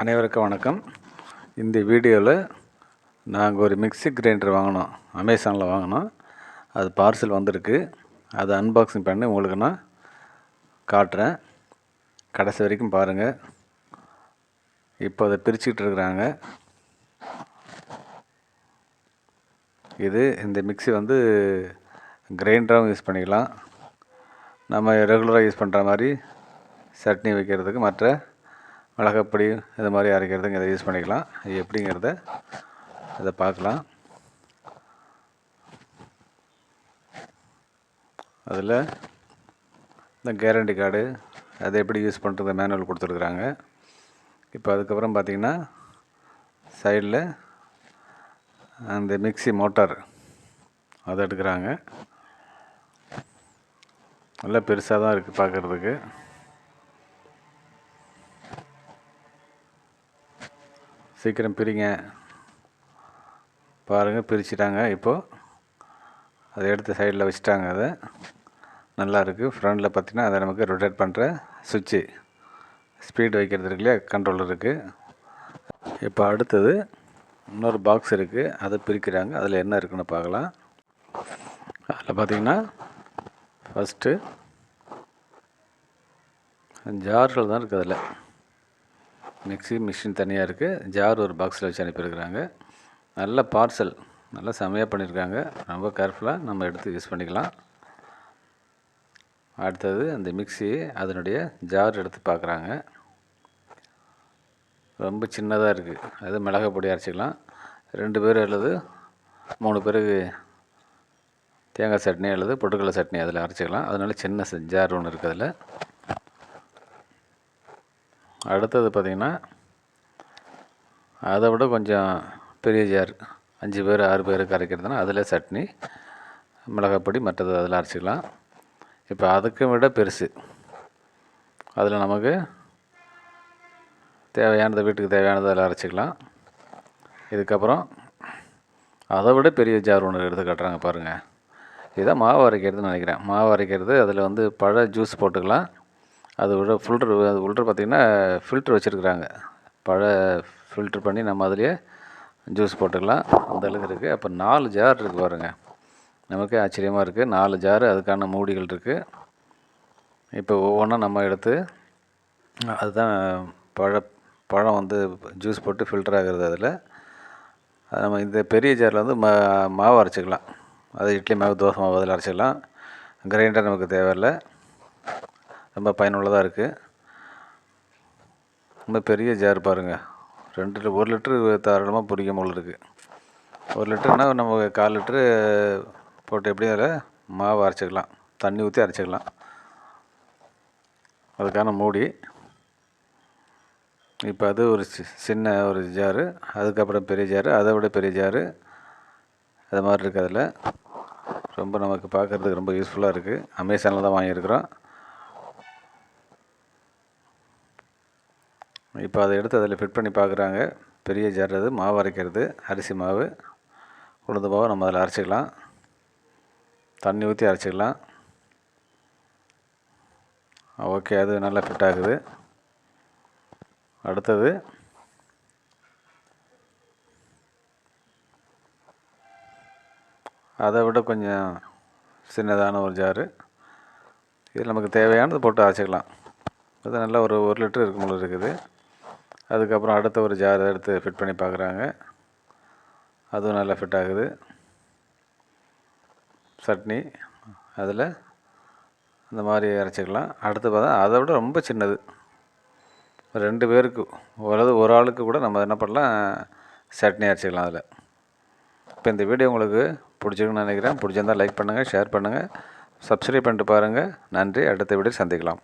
அனைவருக்கும் வணக்கம். இந்த வீடியோவில் நாங்கள் ஒரு மிக்ஸி கிரைண்டர் வாங்கினோம் அமேசானில் வாங்கினோம் அது பார்சல் வந்திருக்கு. அதை அன்பாக்சிங் பண்ணி உங்களுக்கு நான் காட்டுறேன். கடைசி வரைக்கும் பாருங்கள் இப்போ அதை பிரிச்சுக்கிட்டு இருக்கிறாங்க. இது இந்த மிக்ஸி வந்து கிரைண்டராகவும் யூஸ் பண்ணிக்கலாம். நம்ம ரெகுலராக யூஸ் பண்ணுற மாதிரி சட்னி வைக்கிறதுக்கு மற்ற மிளகாப்பொடி இது மாதிரி அரைக்கிறதுக்கு இதை யூஸ் பண்ணிக்கலாம். இது எப்படிங்கிறத இதை பார்க்கலாம். அதில் இந்த கேரண்டி கார்டு அதை எப்படி யூஸ் பண்ணுறது மேனுவல் கொடுத்துருக்குறாங்க. இப்போ அதுக்கப்புறம் பார்த்திங்கன்னா சைடில் அந்த மிக்சி மோட்டார் அதை எடுக்கிறாங்க. நல்லா பெருசாக தான் இருக்குது பார்க்குறதுக்கு சீக்கிரம் பிரிங்க. பாருங்கள் பிரிச்சுட்டாங்க. இப்போது அதை எடுத்து சைடில் வச்சுட்டாங்க அதை. நல்லா இருக்குது ஃப்ரண்டில் பார்த்திங்கன்னா அதை நமக்கு ரொட்டேட் பண்ணுற சுவிட்சு ஸ்பீடு வைக்கிறது இருக்கு இல்லையா? கண்ட்ரோல் இருக்குது இப்போ அடுத்தது இன்னொரு பாக்ஸ் இருக்குது அதை பிரிக்கிறாங்க. அதில் என்ன இருக்குன்னு பார்க்கலாம். அதில் பார்த்திங்கன்னா ஃபஸ்ட்டு ஜார்கள் தான் இருக்குது அதில். மிக்சி மிஷின் தனியாக இருக்குது ஜார் ஒரு பாக்ஸில் வச்சு அனுப்பியிருக்கிறாங்க. நல்ல பார்சல் நல்லா செமையாக பண்ணியிருக்காங்க. ரொம்ப கேர்ஃபுல்லாக நம்ம எடுத்து யூஸ் பண்ணிக்கலாம். அடுத்தது அந்த மிக்சி அதனுடைய ஜார் எடுத்து பார்க்குறாங்க. ரொம்ப சின்னதாக இருக்குது அது மிளகா பொடி அரைச்சிக்கலாம். ரெண்டு பேர் அல்லது மூணு பேருக்கு தேங்காய் சட்னி அல்லது பொட்டுக்கடலை சட்னி அதில் அரைச்சிக்கலாம். அதனால சின்ன ஜார் ஒன்று இருக்குது அதில். அடுத்தது பார்த்திங்கன்னா அதை விட கொஞ்சம் பெரிய ஜார். அஞ்சு பேர் ஆறு பேர் கரைக்கிறதுனா அதில் சட்னி மிளகாப்பொடி மற்றது அதில் அரைச்சிக்கலாம். இப்போ அதுக்கும் விட பெருசு. அதில் நமக்கு தேவையானது வீட்டுக்கு தேவையானது அதில் அரைச்சிக்கலாம். இதுக்கப்புறம் அதை விட பெரிய ஜார் ஒன்று எடுத்து காட்டுறாங்க பாருங்கள் இதுதான் மாவு அரைக்கிறதுன்னு நினைக்கிறேன். மாவு அரைக்கிறது அதில் வந்து பழ ஜூஸ் போட்டுக்கலாம். அது உள்ள ஃபில்ட்ரு அது உள்ள பார்த்திங்கன்னா ஃபில்ட்ரு வச்சுருக்குறாங்க. பழ ஃபில்ட்ரு பண்ணி நம்ம அதிலே ஜூஸ் போட்டுக்கலாம். அந்த அளவுக்கு இருக்குது அப்போ நாலு ஜார் இருக்குது பாருங்கள் நமக்கே ஆச்சரியமாக இருக்குது நாலு ஜாரு அதுக்கான மூடிகள் இருக்குது இப்போ ஒவ்வொன்றா நம்ம எடுத்து அதுதான் பழ பழம் வந்து ஜூஸ் போட்டு ஃபில்டர் ஆகிறது அதில். நம்ம இந்த பெரிய ஜாரில் வந்து மா மாவு அரைச்சிக்கலாம். அது இட்லி மாவு தோசை மாவு அதில் அரைச்சிக்கலாம். கிரைண்டர் நமக்கு தேவையில்லை. ரொம்ப பயனுள்ளதாக இருக்குது ரொம்ப பெரிய ஜார் பாருங்கள் ரெண்டு ஒரு லிட்ரு தாராளமாக பிடிக்கும் போல் இருக்குது ஒரு லிட்டருனால் நம்ம கால் லிட்ரு போட்டு எப்படியும் அதில் மாவு அரைச்சிக்கலாம். தண்ணி ஊற்றி அரைச்சிக்கலாம். அதுக்கான மூடி. இப்போ அது ஒரு சின்ன ஒரு ஜாரு. அதுக்கப்புறம் பெரிய ஜாரு. அதை விட பெரிய ஜாரு. அது மாதிரி இருக்குது அதில். ரொம்ப நமக்கு பார்க்குறதுக்கு ரொம்ப யூஸ்ஃபுல்லாக இருக்குது அமேசானில் தான் வாங்கியிருக்கிறோம். இப்போ அதை எடுத்து அதில் ஃபிட் பண்ணி பார்க்குறாங்க. பெரிய ஜார் அது மாவு அரைக்கிறது அரிசி மாவு. உளுந்து மாவு நம்ம அதில் அரைச்சிக்கலாம். தண்ணி ஊற்றி அரைச்சிக்கலாம். ஓகே அது நல்லா ஃபிட் ஆகுது. அடுத்தது அதை விட கொஞ்சம் சின்னதான ஒரு ஜாரு. இது நமக்கு தேவையானது போட்டு அரைச்சிக்கலாம். அது நல்லா ஒரு ஒரு லிட்டர் இருக்கும் இருக்குது. அதுக்கப்புறம் அடுத்த ஒரு ஜார் எடுத்து ஃபிட் பண்ணி பார்க்குறாங்க. அதுவும் நல்லா ஃபிட் ஆகுது. சட்னி அதில் இந்த மாதிரி அரைச்சிக்கலாம். அடுத்து பார்த்தா அதை விட ரொம்ப சின்னது. ரெண்டு பேருக்கு அல்லது ஒரு ஆளுக்கு கூட நம்ம என்ன பண்ணலாம் சட்னி அரைச்சிக்கலாம் அதில். இப்போ இந்த வீடியோ உங்களுக்கு பிடிச்சிருக்குன்னு நினைக்கிறேன். பிடிச்சிருந்தால் லைக் பண்ணுங்கள் ஷேர் பண்ணுங்கள் சப்ஸ்கிரைப் பண்ணிட்டு பாருங்கள் நன்றி. அடுத்த வீடியோ சந்திக்கலாம்.